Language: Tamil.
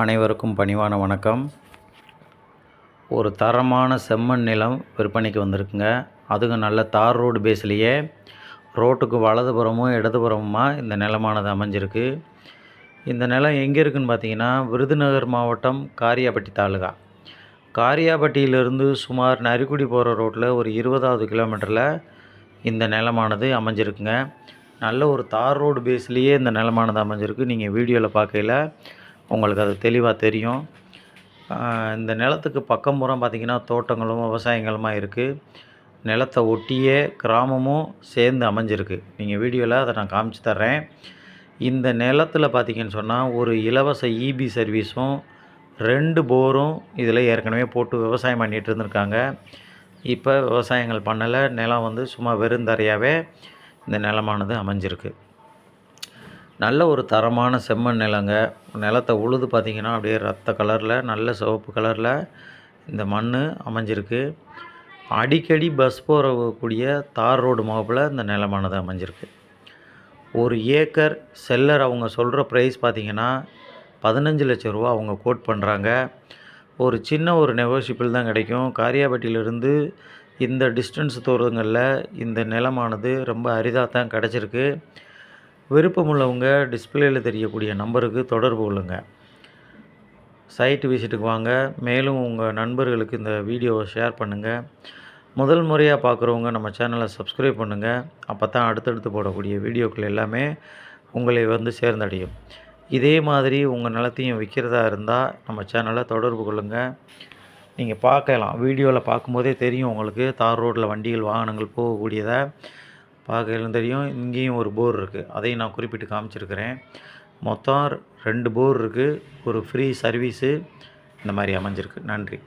அனைவருக்கும் பணிவான வணக்கம். ஒரு தரமான செம்மண் நிலம் விற்பனைக்கு வந்திருக்குங்க. அதுவும் நல்ல தார் ரோடு பேஸ்லேயே ரோட்டுக்கு வலதுபுறமும் இடதுபுறமுமா இந்த நிலமானது அமைஞ்சிருக்கு. இந்த நிலம் எங்கே இருக்குதுன்னு பார்த்தீங்கன்னா விருதுநகர் மாவட்டம் காரியாபட்டி தாலுகா. காரியாபட்டியிலிருந்து சுமார் நரிக்குடி போகிற ரோட்டில் ஒரு இருபதாவது கிலோமீட்டரில் இந்த நிலமானது அமைஞ்சிருக்குங்க. நல்ல ஒரு தார் ரோடு பேஸ்லேயே இந்த நிலமானது அமைஞ்சிருக்கு. நீங்கள் வீடியோவில் பார்க்கையில் உங்களுக்கு அது தெளிவாக தெரியும். இந்த நிலத்துக்கு பக்கம் புறம் பார்த்திங்கன்னா தோட்டங்களும் விவசாயங்களுமா இருக்குது நிலத்தை ஒட்டியே கிராமமும் சேர்ந்து அமைஞ்சிருக்கு. நீங்கள் வீடியோவில் அதை நான் காமிச்சு தர்றேன். இந்த நிலத்தில் பார்த்தீங்கன்னு சொன்னால் ஒரு இலவச இபி சர்வீஸும் ரெண்டு போரும் இதில் ஏற்கனவே போட்டு விவசாயம் பண்ணிகிட்டு இருந்திருக்காங்க. இப்போ விவசாயங்கள் பண்ணலை. நிலம் வந்து சும்மா வெறுந்தரையாகவே இந்த நிலமானது அமைஞ்சிருக்கு. நல்ல ஒரு தரமான செம்மண் நிலங்க. நிலத்தை உழுது பார்த்திங்கன்னா அப்படியே ரத்த கலரில் நல்ல சிவப்பு கலரில் இந்த மண் அமைஞ்சிருக்கு. அடிக்கடி பஸ் போகக்கூடிய தார் ரோடு முகப்பில் இந்த நிலமானது அமைஞ்சிருக்கு. ஒரு ஏக்கர் செல்லர் அவங்க சொல்கிற ப்ரைஸ் பார்த்திங்கன்னா பதினஞ்சு லட்ச ரூபா அவங்க கோட் பண்ணுறாங்க ஒரு சின்ன ஒரு நெகோஷியபிள் தான் கிடைக்கும். காரியாபட்டியிலிருந்து இந்த டிஸ்டன்ஸ் தூரங்களில் இந்த நிலமானது ரொம்ப அரிதாக தான் கிடச்சிருக்கு. விருப்பமுள்ளவங்க டிஸ்பிளேயில் தெரியக்கூடிய நம்பருக்கு தொடர்பு கொள்ளுங்க. சைட் விசிட்டுக்கு வாங்க. மேலும் உங்கள் நண்பர்களுக்கு இந்த வீடியோவை ஷேர் பண்ணுங்கள் முதல் முறையாக பார்க்குறவங்க நம்ம சேனலை சப்ஸ்கிரைப் பண்ணுங்கள் அப்போ தான் அடுத்தடுத்து போடக்கூடிய வீடியோக்கள் எல்லாமே உங்களை வந்து சேர்ந்தடையும். இதே மாதிரி உங்கள் நிலத்தையும் விற்கிறதா இருந்தால் நம்ம சேனலை தொடர்பு கொள்ளுங்கள் நீங்கள் பார்க்கலாம். வீடியோவில் பார்க்கும்போதே தெரியும் உங்களுக்கு. தார் ரோட்டில் வண்டிகள் வாகனங்கள் போகக்கூடியதை. பார்க்கையிலும் தெரியும். இங்கேயும் ஒரு போர் இருக்குது அதையும் நான் குறிப்பிட்டு காமிச்சிருக்கிறேன். மொத்தம் ரெண்டு போர் இருக்குது ஒரு ஃப்ரீ சர்வீஸு இந்த மாதிரி அமைஞ்சிருக்கு. நன்றி.